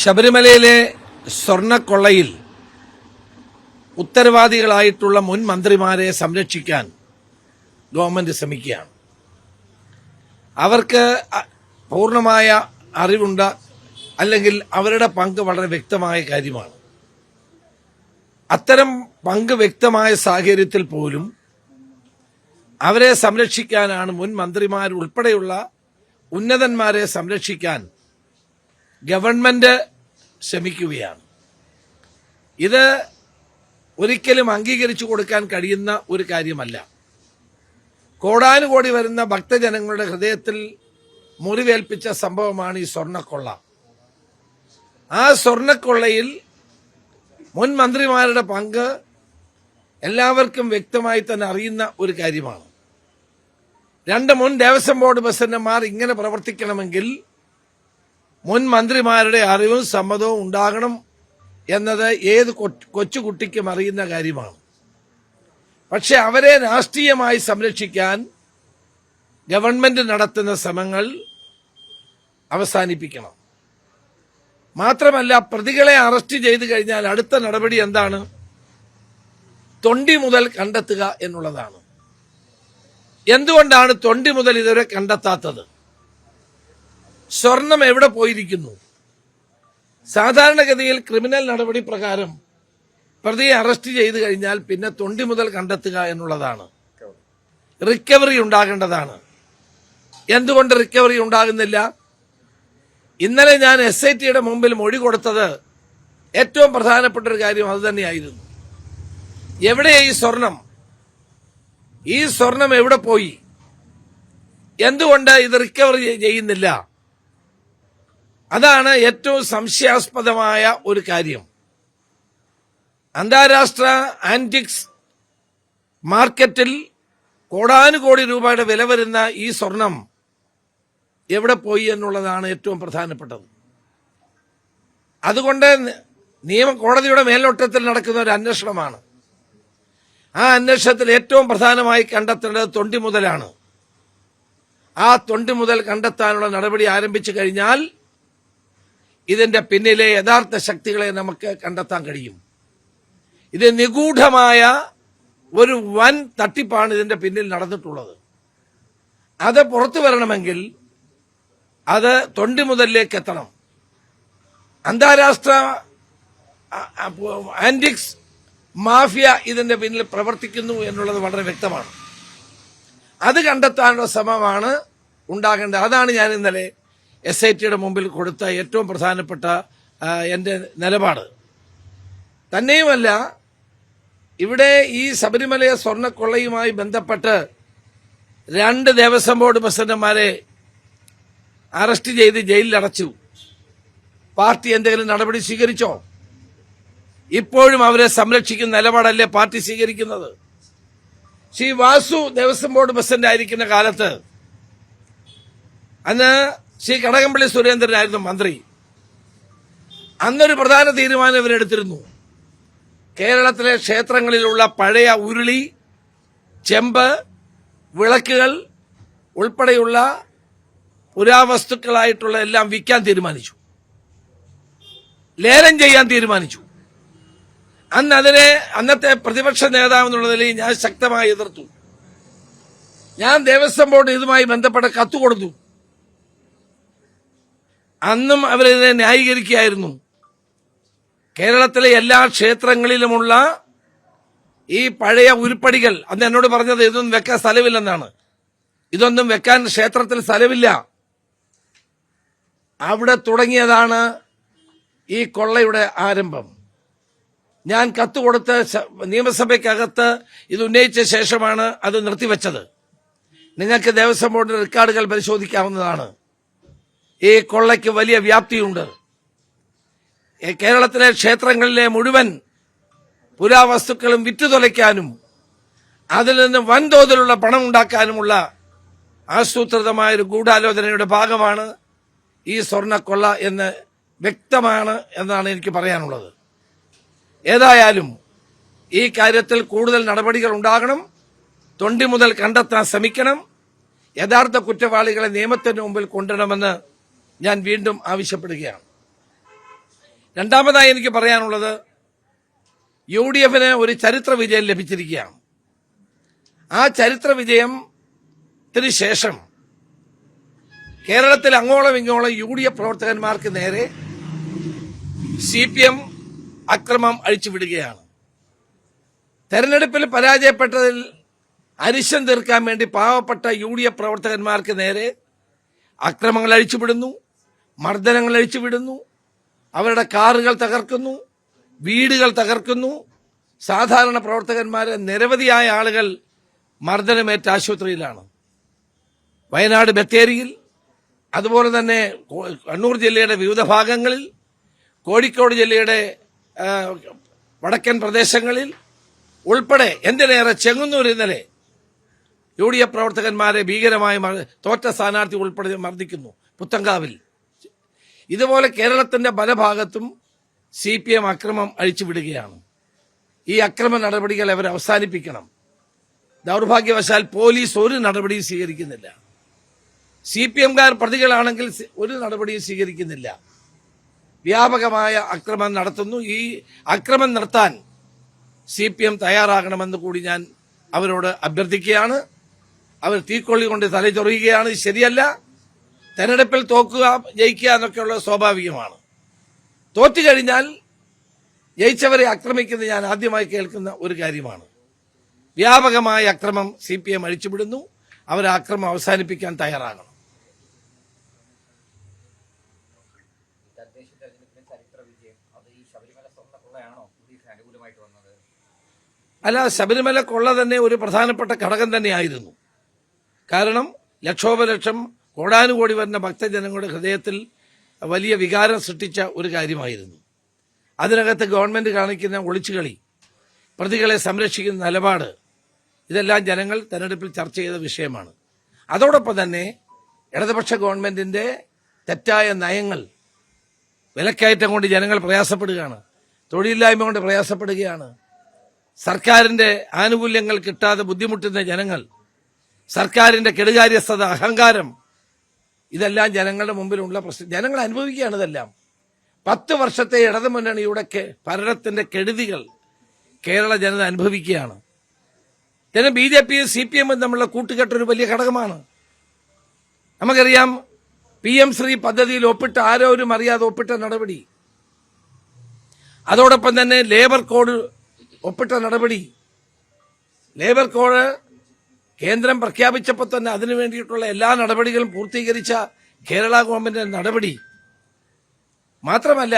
ശബരിമലയിലെ സ്വർണക്കൊള്ളയിൽ ഉത്തരവാദികളായിട്ടുള്ള മുൻ മന്ത്രിമാരെ സംരക്ഷിക്കാൻ ഗവൺമെന്റ് ശ്രമിക്കുകയാണ്. അവർക്ക് പൂർണമായ അറിവുണ്ട് അല്ലെങ്കിൽ അവരുടെ പങ്ക് വളരെ വ്യക്തമായ കാര്യമാണ്. അത്തരം പങ്ക് വ്യക്തമായ സാഹചര്യത്തിൽ പോലും അവരെ സംരക്ഷിക്കാനാണ് മുൻ മന്ത്രിമാരുൾപ്പെടെയുള്ള ഉന്നതന്മാരെ സംരക്ഷിക്കാൻ ഗവൺമെന്റ് ശ്രമിക്കുകയാണ്. ഇത് ഒരിക്കലും അംഗീകരിച്ചു കൊടുക്കാൻ കഴിയുന്ന ഒരു കാര്യമല്ല. കോടാനുകോടി വരുന്ന ഭക്തജനങ്ങളുടെ ഹൃദയത്തിൽ മുറിവേൽപ്പിച്ച സംഭവമാണ് ഈ സ്വർണക്കൊള്ള ആ സ്വർണക്കൊള്ളയിൽ മുൻ മന്ത്രിമാരുടെ പങ്ക് എല്ലാവർക്കും വ്യക്തമായി തന്നെ അറിയുന്ന ഒരു കാര്യമാണ്. രണ്ട് മുൻ ദേവസ്വം ബോർഡ് പ്രസിഡന്റുമാർ ഇങ്ങനെ പ്രവർത്തിക്കണമെങ്കിൽ മുൻ മന്ത്രിമാരുടെ അറിവും സമ്മതവും ഉണ്ടാകണം എന്നത് ഏത് കൊച്ചുകുട്ടിക്കും അറിയുന്ന കാര്യമാണ്. പക്ഷെ അവരെ രാഷ്ട്രീയമായി സംരക്ഷിക്കാൻ ഗവൺമെന്റ് നടത്തുന്ന ശ്രമങ്ങൾ അവസാനിപ്പിക്കണം. മാത്രമല്ല പ്രതികളെ അറസ്റ്റ് ചെയ്തു കഴിഞ്ഞാൽ അടുത്ത നടപടി എന്താണ്? തൊണ്ടി മുതൽ കണ്ടെത്തുക എന്നുള്ളതാണ്. എന്തുകൊണ്ടാണ് തൊണ്ടി മുതൽ ഇതുവരെ കണ്ടെത്താത്തത്? സ്വർണം എവിടെ പോയിരിക്കുന്നു? സാധാരണഗതിയിൽ ക്രിമിനൽ നടപടി പ്രകാരം പ്രതിയെ അറസ്റ്റ് ചെയ്തു കഴിഞ്ഞാൽ പിന്നെ തൊണ്ടി മുതൽ കണ്ടെത്തുക എന്നുള്ളതാണ്. റിക്കവറി ഉണ്ടാകേണ്ടതാണ്. എന്തുകൊണ്ട് റിക്കവറി ഉണ്ടാകുന്നില്ല? ഇന്നലെ ഞാൻ എസ് ഐ ടിയുടെ മുമ്പിൽ മൊഴി കൊടുത്തത് ഏറ്റവും പ്രധാനപ്പെട്ട ഒരു കാര്യം അത് തന്നെയായിരുന്നു. എവിടെയാ ഈ സ്വർണം? ഈ സ്വർണം എവിടെ പോയി? എന്തുകൊണ്ട് ഇത് റിക്കവർ ചെയ്യുന്നില്ല? അതാണ് ഏറ്റവും സംശയാസ്പദമായ ഒരു കാര്യം. അന്താരാഷ്ട്ര ആന്റിക്സ് മാർക്കറ്റിൽ കോടാനുകോടി രൂപയുടെ വില വരുന്ന ഈ സ്വർണം എവിടെ പോയി എന്നുള്ളതാണ് ഏറ്റവും പ്രധാനപ്പെട്ടത്. അതുകൊണ്ട് നിയമ കോടതിയുടെ മേൽനോട്ടത്തിൽ നടക്കുന്ന ഒരു അന്വേഷണമാണ്. ആ അന്വേഷണത്തിൽ ഏറ്റവും പ്രധാനമായി കണ്ടെത്തേണ്ടത് തൊണ്ടി മുതലാണ്. ആ തൊണ്ടി മുതൽ കണ്ടെത്താനുള്ള നടപടി ആരംഭിച്ചു കഴിഞ്ഞാൽ ഇതിന്റെ പിന്നിലെ യഥാർത്ഥ ശക്തികളെ നമുക്ക് കണ്ടെത്താൻ കഴിയും. ഇത് നിഗൂഢമായ ഒരു വൻ തട്ടിപ്പാണ് ഇതിന്റെ പിന്നിൽ നടന്നിട്ടുള്ളത്. അത് പുറത്തു വരണമെങ്കിൽ അത് തൊണ്ടി മുതലിലേക്ക് എത്തണം. അന്താരാഷ്ട്ര ആന്റിക്സ് മാഫിയ ഇതിന്റെ പിന്നിൽ പ്രവർത്തിക്കുന്നു എന്നുള്ളത് വളരെ വ്യക്തമാണ്. അത് കണ്ടെത്താനുള്ള ശ്രമമാണ് ഉണ്ടാകേണ്ടത്. അതാണ് ഞാൻ ഇന്നലെ എസ് ഐ ടിയുടെ മുമ്പിൽ കൊടുത്ത ഏറ്റവും പ്രധാനപ്പെട്ട എന്റെ നിലപാട്. തന്നെയുമല്ല ഇവിടെ ഈ ശബരിമലയെ സ്വർണക്കൊള്ളയുമായി ബന്ധപ്പെട്ട് രണ്ട് ദേവസ്വം ബോർഡ് പ്രസിഡന്റുമാരെ അറസ്റ്റ് ചെയ്ത് ജയിലിൽ അടച്ചു പാർട്ടി എന്തെങ്കിലും നടപടി സ്വീകരിച്ചോ? ഇപ്പോഴും അവരെ സംരക്ഷിക്കുന്ന നിലപാടല്ലേ പാർട്ടി സ്വീകരിക്കുന്നത്? ശ്രീ വാസു ദേവസ്വം ബോർഡ് പ്രസിഡന്റ് ആയിരിക്കുന്ന കാലത്ത് അന്ന് ശ്രീ കടകംപള്ളി സുരേന്ദ്രനായിരുന്നു മന്ത്രി. അന്നൊരു പ്രധാന തീരുമാനം ഇവരെടുത്തിരുന്നു. കേരളത്തിലെ ക്ഷേത്രങ്ങളിലുള്ള പഴയ ഉരുളി ചെമ്പ് വിളക്കുകൾ ഉൾപ്പെടെയുള്ള പുരാവസ്തുക്കളായിട്ടുള്ള എല്ലാം വിൽക്കാൻ തീരുമാനിച്ചു. ലേലം ചെയ്യാൻ തീരുമാനിച്ചു. അന്ന് അതിനെ അന്നത്തെ പ്രതിപക്ഷ നേതാവ് എന്നുള്ള നിലയിൽ ഞാൻ ശക്തമായി എതിർത്തു. ഞാൻ ദേവസ്വം ബോർഡ് ഇതുമായി ബന്ധപ്പെട്ട കത്ത് കൊടുത്തു. അന്നും അവരിതിനെ ന്യായീകരിക്കുകയായിരുന്നു. കേരളത്തിലെ എല്ലാ ക്ഷേത്രങ്ങളിലുമുള്ള ഈ പഴയ ഉരുപ്പടികൾ അന്ന് എന്നോട് പറഞ്ഞത് ഇതൊന്നും വെക്കാൻ സ്ഥലമില്ലെന്നാണ്. ഇതൊന്നും വെക്കാൻ ക്ഷേത്രത്തിൽ സ്ഥലമില്ല. അവിടെ തുടങ്ങിയതാണ് ഈ കൊള്ളയുടെ ആരംഭം. ഞാൻ കത്ത് കൊടുത്ത് നിയമസഭയ്ക്കകത്ത് ഇത് ഉന്നയിച്ച ശേഷമാണ് അത് നിർത്തിവെച്ചത്. നിങ്ങൾക്ക് ദേവസ്വം ബോർഡിന്റെ റെക്കോർഡുകൾ പരിശോധിക്കാവുന്നതാണ്. ഈ കൊള്ളയ്ക്ക് വലിയ വ്യാപ്തിയുണ്ട്. കേരളത്തിലെ ക്ഷേത്രങ്ങളിലെ മുഴുവൻ പുരാവസ്തുക്കളും വിറ്റുതൊലയ്ക്കാനും അതിൽ നിന്ന് വൻതോതിലുള്ള പണം ഉണ്ടാക്കാനുമുള്ള ആസൂത്രിതമായ ഒരു ഗൂഢാലോചനയുടെ ഭാഗമാണ് ഈ സ്വർണക്കൊള്ള എന്ന് വ്യക്തമാണ് എന്നാണ് എനിക്ക് പറയാനുള്ളത്. ഏതായാലും ഈ കാര്യത്തിൽ കൂടുതൽ നടപടികൾ ഉണ്ടാകണം. തൊണ്ടി മുതൽ കണ്ടെത്താൻ ശ്രമിക്കണം. യഥാർത്ഥ കുറ്റവാളികളെ നിയമത്തിന് മുമ്പിൽ കൊണ്ടുവരണമെന്ന് ഞാൻ വീണ്ടും ആവശ്യപ്പെടുകയാണ്. രണ്ടാമതായി എനിക്ക് പറയാനുള്ളത് യു ഡി എഫിന് ഒരു ചരിത്ര വിജയം ലഭിച്ചിരിക്കുകയാണ്. ആ ചരിത്ര വിജയത്തിന് ശേഷം കേരളത്തിൽ അങ്ങോളം ഇങ്ങോളം യു ഡി എഫ് പ്രവർത്തകന്മാർക്ക് നേരെ സി പി എം അക്രമം അഴിച്ചുവിടുകയാണ്. തെരഞ്ഞെടുപ്പിൽ പരാജയപ്പെട്ടതിൽ അരിശം തീർക്കാൻ വേണ്ടി പാവപ്പെട്ട യു ഡി എഫ് പ്രവർത്തകന്മാർക്ക് നേരെ അക്രമങ്ങൾ അഴിച്ചുവിടുന്നു. മർദ്ദനങ്ങൾ അഴിച്ചുവിടുന്നു അവരുടെ കാറുകൾ തകർക്കുന്നു. വീടുകൾ തകർക്കുന്നു. സാധാരണ പ്രവർത്തകന്മാരെ നിരവധിയായ ആളുകൾ മർദ്ദനമേറ്റ ആശുപത്രിയിലാണ്. വയനാട് ബത്തേരിയിൽ അതുപോലെ തന്നെ കണ്ണൂർ ജില്ലയുടെ വിവിധ ഭാഗങ്ങളിൽ കോഴിക്കോട് ജില്ലയുടെ വടക്കൻ പ്രദേശങ്ങളിൽ ഉൾപ്പെടെ എന്തിനേറെ ചെങ്ങന്നൂർ ഇന്നലെ യു ഡി എഫ് പ്രവർത്തകന്മാരെ ഭീകരമായി തോറ്റ സ്ഥാനാർത്ഥി ഉൾപ്പെടെ മർദ്ദിക്കുന്നു. പുത്തങ്കാവിൽ ഇതുപോലെ കേരളത്തിന്റെ പല ഭാഗത്തും സി പി എം അക്രമം അഴിച്ചുവിടുകയാണ്. ഈ അക്രമ നടപടികൾ അവർ അവസാനിപ്പിക്കണം. ദൗർഭാഗ്യവശാൽ പോലീസ് ഒരു നടപടിയും സ്വീകരിക്കുന്നില്ല. സി പി എംകാർ പ്രതികളാണെങ്കിൽ ഒരു നടപടിയും സ്വീകരിക്കുന്നില്ല. വ്യാപകമായ അക്രമം നടത്തുന്നു. ഈ അക്രമം നിർത്താൻ സി പി എം തയ്യാറാകണമെന്ന് കൂടി ഞാൻ അവരോട് അഭ്യർത്ഥിക്കുകയാണ്. അവർ തീക്കൊള്ളി കൊണ്ട് തലചൊറിയുകയാണ്. ശരിയല്ല. തെരഞ്ഞെടുപ്പിൽ തോക്കുക ജയിക്കുക എന്നൊക്കെയുള്ളത് സ്വാഭാവികമാണ്. തോറ്റു കഴിഞ്ഞാൽ ജയിച്ചവരെ ആക്രമിക്കുന്നത് ഞാൻ ആദ്യമായി കേൾക്കുന്ന ഒരു കാര്യമാണ്. വ്യാപകമായ അക്രമം സി പി എം അഴിച്ചുവിടുന്നു. അവർ അക്രമം അവസാനിപ്പിക്കാൻ തയ്യാറാകണം. അല്ല ശബരിമല കൊള്ള തന്നെ ഒരു പ്രധാനപ്പെട്ട ഘടകം തന്നെയായിരുന്നു. കാരണം ലക്ഷോപലക്ഷം കോടാനുകോടി വരുന്ന ഭക്തജനങ്ങളുടെ ഹൃദയത്തിൽ വലിയ വികാരം സൃഷ്ടിച്ച ഒരു കാര്യമായിരുന്നു. അതിനകത്ത് ഗവൺമെന്റ് കാണിക്കുന്ന ഒളിച്ചുകളി പ്രതികളെ സംരക്ഷിക്കുന്ന നിലപാട് ഇതെല്ലാം ജനങ്ങൾ തെരഞ്ഞെടുപ്പിൽ ചർച്ച ചെയ്ത വിഷയമാണ്. അതോടൊപ്പം തന്നെ ഇടതുപക്ഷ ഗവൺമെന്റിന്റെ തെറ്റായ നയങ്ങൾ വിലക്കയറ്റം കൊണ്ട് ജനങ്ങൾ പ്രയാസപ്പെടുകയാണ് തൊഴിലില്ലായ്മ കൊണ്ട് പ്രയാസപ്പെടുകയാണ്. സർക്കാരിന്റെ ആനുകൂല്യങ്ങൾ കിട്ടാതെ ബുദ്ധിമുട്ടുന്ന ജനങ്ങൾ സർക്കാരിന്റെ കെടുകാര്യസ്ഥത അഹങ്കാരം ഇതെല്ലാം ജനങ്ങളുടെ മുമ്പിലുള്ള പ്രശ്നം. ജനങ്ങൾ അനുഭവിക്കുകയാണ് ഇതെല്ലാം. പത്ത് വർഷത്തെ കെ- ഭരണത്തിന്റെ കെടുതികൾ കേരള ജനത അനുഭവിക്കുകയാണ്. ജനം ബി ജെ പിയും സി പി എമ്മും തമ്മിലുള്ള കൂട്ടുകെട്ട് ഒരു വലിയ ഘടകമാണ്. നമുക്കറിയാം പി എം ശ്രീ പദ്ധതിയിൽ ഒപ്പിട്ട ആരോരും അറിയാതെ ഒപ്പിട്ട നടപടി. അതോടൊപ്പം തന്നെ ലേബർ കോഡ് ഒപ്പിട്ട നടപടി. ലേബർ കോഡ് കേന്ദ്രം പ്രഖ്യാപിച്ചപ്പോൾ തന്നെ അതിനു വേണ്ടിയിട്ടുള്ള എല്ലാ നടപടികളും പൂർത്തീകരിച്ച കേരള ഗവൺമെന്റിന്റെ നടപടി മാത്രമല്ല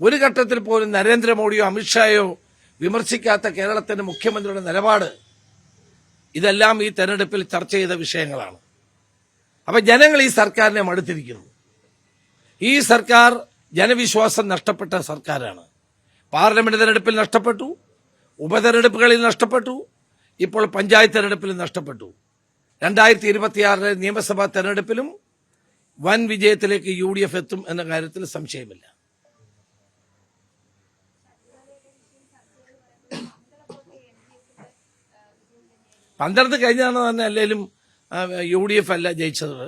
ഒരു ഘട്ടത്തിൽ പോലും നരേന്ദ്രമോദിയോ അമിത്ഷായോ വിമർശിക്കാത്ത കേരളത്തിന്റെ മുഖ്യമന്ത്രിയുടെ നിലപാട്. ഇതെല്ലാം ഈ തെരഞ്ഞെടുപ്പിൽ ചർച്ച ചെയ്ത വിഷയങ്ങളാണ്. അപ്പൊ ജനങ്ങൾ ഈ സർക്കാരിനെ മടുത്തിരിക്കുന്നു. ഈ സർക്കാർ ജനവിശ്വാസം നഷ്ടപ്പെട്ട സർക്കാരാണ്. പാർലമെന്റ് തെരഞ്ഞെടുപ്പിൽ നഷ്ടപ്പെട്ടു ഉപതെരഞ്ഞെടുപ്പുകളിൽ നഷ്ടപ്പെട്ടു ഇപ്പോൾ പഞ്ചായത്ത് തെരഞ്ഞെടുപ്പിലും നഷ്ടപ്പെട്ടു. രണ്ടായിരത്തി ഇരുപത്തിയാറിലെ നിയമസഭാ തെരഞ്ഞെടുപ്പിലും വൻ വിജയത്തിലേക്ക് യു ഡി എഫ് എത്തും എന്ന കാര്യത്തിൽ സംശയമില്ല. പന്ത്രണ്ട് കഴിഞ്ഞാണ് തന്നെ അല്ലെങ്കിലും യു ഡി എഫ് അല്ല ജയിച്ചത്.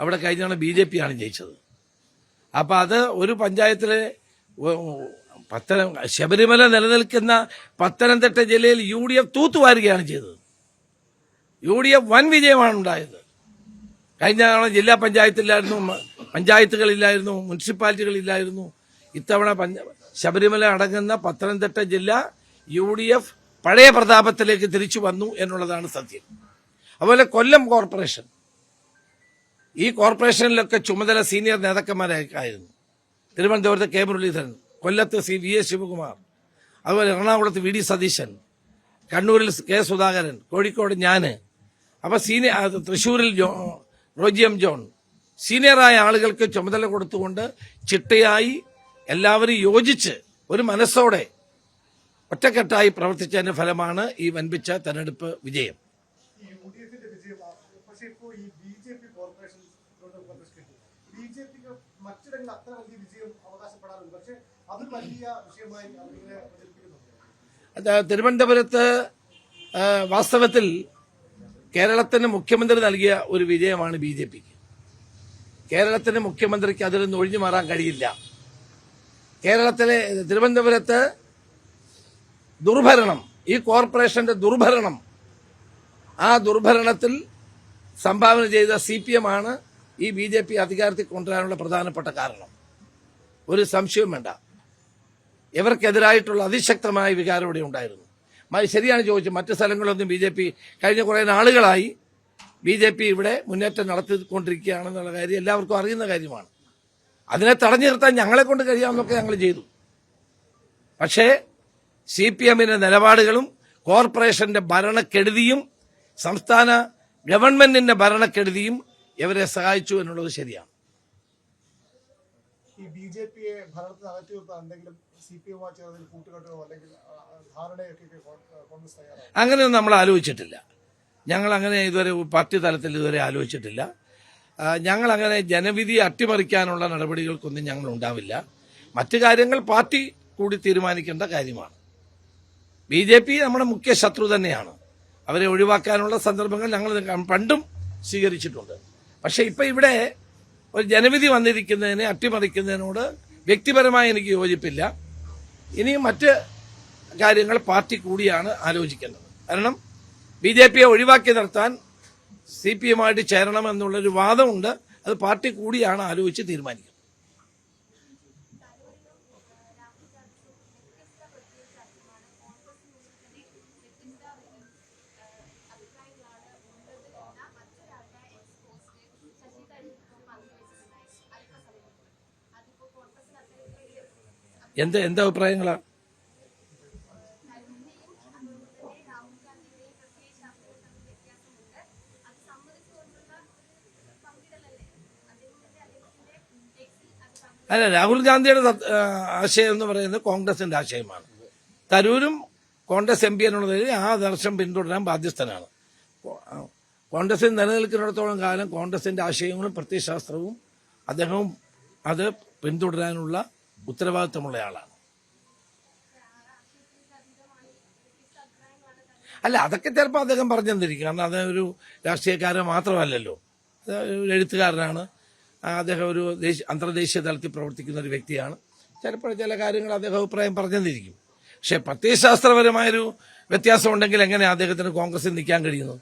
അവിടെ കഴിഞ്ഞാണ് ബി ജെ പി ആണ് ജയിച്ചത്. അപ്പൊ അത് ഒരു പഞ്ചായത്തിലെ പത്തന ശബരിമല നിലനിൽക്കുന്ന പത്തനംതിട്ട ജില്ലയിൽ യു ഡി എഫ് തൂത്തുവാരുകയാണ് ചെയ്തത്. യു ഡി എഫ് വൻ വിജയമാണ് ഉണ്ടായത്. കഴിഞ്ഞ തവണ ജില്ലാ പഞ്ചായത്തില്ലായിരുന്നു പഞ്ചായത്തുകളില്ലായിരുന്നു മുനിസിപ്പാലിറ്റികളില്ലായിരുന്നു ഇത്തവണ ശബരിമല അടങ്ങുന്ന പത്തനംതിട്ട ജില്ല യു ഡി എഫ് പഴയ പ്രതാപത്തിലേക്ക് തിരിച്ചു വന്നു എന്നുള്ളതാണ് സത്യം. അതുപോലെ കൊല്ലം കോർപ്പറേഷൻ. ഈ കോർപ്പറേഷനിലൊക്കെ ചുമതല സീനിയർ നേതാക്കന്മാരായിരുന്നു തിരുവനന്തപുരത്ത് കെ മുരളീധരൻ. കൊല്ലത്ത് സി വി എസ് ശിവകുമാർ അതുപോലെ എറണാകുളത്ത് വി ഡി സതീശൻ കണ്ണൂരിൽ കെ സുധാകരൻ കോഴിക്കോട് ഞാൻ അപ്പൊ സീനിയർ തൃശ്ശൂരിൽ റോജിയം ജോൺ. സീനിയറായ ആളുകൾക്ക് ചുമതല കൊടുത്തുകൊണ്ട് ചിട്ടയായി എല്ലാവരും യോജിച്ച് ഒരു മനസ്സോടെ ഒറ്റക്കെട്ടായി പ്രവർത്തിച്ചതിന്റെ ഫലമാണ് ഈ വൻപിച്ച തെരഞ്ഞെടുപ്പ് വിജയം. ബി ജെ പി അത്ര വലിയ വിജയം അവകാശപ്പെടാറുണ്ട് പക്ഷേ അത് വലിയ വിഷയമായി അവരിങ്ങനെ പ്രചരിപ്പിക്കുന്നുണ്ട് അത് തിരുവനന്തപുരത്ത് വാസ്തവത്തിൽ കേരളത്തിന് മുഖ്യമന്ത്രി നൽകിയ ഒരു വിജയമാണ് ബി ജെ പിക്ക്. കേരളത്തിന് മുഖ്യമന്ത്രിക്ക് അതിൽ നിന്ന് ഒഴിഞ്ഞു മാറാൻ കഴിയില്ല. കേരളത്തിലെ തിരുവനന്തപുരത്ത് ദുർഭരണം ഈ കോർപ്പറേഷന്റെ ദുർഭരണം ആ ദുർഭരണത്തിൽ സംഭാവന ചെയ്ത സി പി എം ആണ് ഈ ബി ജെ പി അധികാരത്തിൽ കൊണ്ടുവരാനുള്ള പ്രധാനപ്പെട്ട കാരണം. ഒരു സംശയവും വേണ്ട. ഇവർക്കെതിരായിട്ടുള്ള അതിശക്തമായ വികാരം ഇവിടെ ഉണ്ടായിരുന്നു. ശരിയാണ് ചോദിച്ചത്. മറ്റു സ്ഥലങ്ങളിലൊന്നും ബി ജെ പി കഴിഞ്ഞ കുറേ നാളുകളായി ബി ജെ പി ഇവിടെ മുന്നേറ്റം നടത്തിക്കൊണ്ടിരിക്കുകയാണെന്നുള്ള കാര്യം എല്ലാവർക്കും അറിയുന്ന കാര്യമാണ്. അതിനെ തടഞ്ഞു നിർത്താൻ ഞങ്ങളെ കൊണ്ട് കഴിയാമെന്നൊക്കെ ഞങ്ങൾ ചെയ്തു. പക്ഷേ സി പി എമ്മിന്റെ നിലപാടുകളും കോർപ്പറേഷന്റെ ഭരണക്കെടുതിയും സംസ്ഥാന ഗവൺമെന്റിന്റെ ഭരണക്കെടുതിയും ഇവരെ സഹായിച്ചു എന്നുള്ളത് ശരിയാണ്. ബി ജെ പിയെ ഭരണത്തിന് അകറ്റി നിർത്താൻ എന്തെങ്കിലും സി അങ്ങനെയൊന്നും നമ്മൾ ആലോചിച്ചിട്ടില്ല. ഞങ്ങൾ അങ്ങനെ ഇതുവരെ പാർട്ടി തലത്തിൽ ഇതുവരെ ആലോചിച്ചിട്ടില്ല. ഞങ്ങൾ അങ്ങനെ ജനവിധി അട്ടിമറിക്കാനുള്ള നടപടികൾക്കൊന്നും ഞങ്ങൾ ഉണ്ടാവില്ല. മറ്റു കാര്യങ്ങൾ പാർട്ടി കൂടി തീരുമാനിക്കേണ്ട കാര്യമാണ്. ബി ജെ പി നമ്മുടെ മുഖ്യ ശത്രു തന്നെയാണ്. അവരെ ഒഴിവാക്കാനുള്ള സന്ദർഭങ്ങൾ ഞങ്ങൾ പണ്ടും സ്വീകരിച്ചിട്ടുണ്ട്. പക്ഷെ ഇപ്പൊ ഇവിടെ ഒരു ജനവിധി വന്നിരിക്കുന്നതിനെ അട്ടിമറിക്കുന്നതിനോട് വ്യക്തിപരമായി എനിക്ക് യോജിപ്പില്ല. ഇനിയും മറ്റ് കാര്യങ്ങൾ പാർട്ടി കൂടിയാണ് ആലോചിക്കേണ്ടത്. കാരണം ബി ജെ പിയെ ഒഴിവാക്കി നിർത്താൻ സി പി എമ്മായിട്ട് ചേരണമെന്നുള്ളൊരു വാദമുണ്ട്. അത് പാർട്ടി കൂടിയാണ് ആലോചിച്ച് തീരുമാനിക്കുന്നത്. എന്ത് എന്താ അഭിപ്രായങ്ങളാ? അല്ല രാഹുൽ ഗാന്ധിയുടെ ആശയം എന്ന് പറയുന്നത് കോൺഗ്രസിന്റെ ആശയമാണ്. തരൂരും കോൺഗ്രസ് എം പി എന്നുള്ളത് ആ ആദർശം പിന്തുടരാൻ ബാധ്യസ്ഥനാണ്. കോൺഗ്രസിൽ നിലനിൽക്കുന്നിടത്തോളം കാലം കോൺഗ്രസിന്റെ ആശയങ്ങളും പ്രത്യയശാസ്ത്രവും അദ്ദേഹവും അത് പിന്തുടരാനുള്ള ഉത്തരവാദിത്തമുള്ള ആളാണ് അല്ല അതൊക്കെ ചിലപ്പോൾ അദ്ദേഹം പറഞ്ഞു തന്നിരിക്കും കാരണം അദ്ദേഹം ഒരു രാഷ്ട്രീയക്കാരൻ മാത്രമല്ലല്ലോ. ഒരു എഴുത്തുകാരനാണ്. അദ്ദേഹം ഒരു ദേശീയ അന്തർദേശീയ തലത്തിൽ പ്രവർത്തിക്കുന്ന ഒരു വ്യക്തിയാണ്. ചിലപ്പോൾ ചില കാര്യങ്ങൾ അദ്ദേഹം അഭിപ്രായം പറഞ്ഞു തന്നിരിക്കും പക്ഷെ പ്രത്യയശാസ്ത്രപരമായൊരു വ്യത്യാസം ഉണ്ടെങ്കിൽ എങ്ങനെ അദ്ദേഹത്തിന് കോൺഗ്രസിൽ നിൽക്കാൻ കഴിയുന്നത്?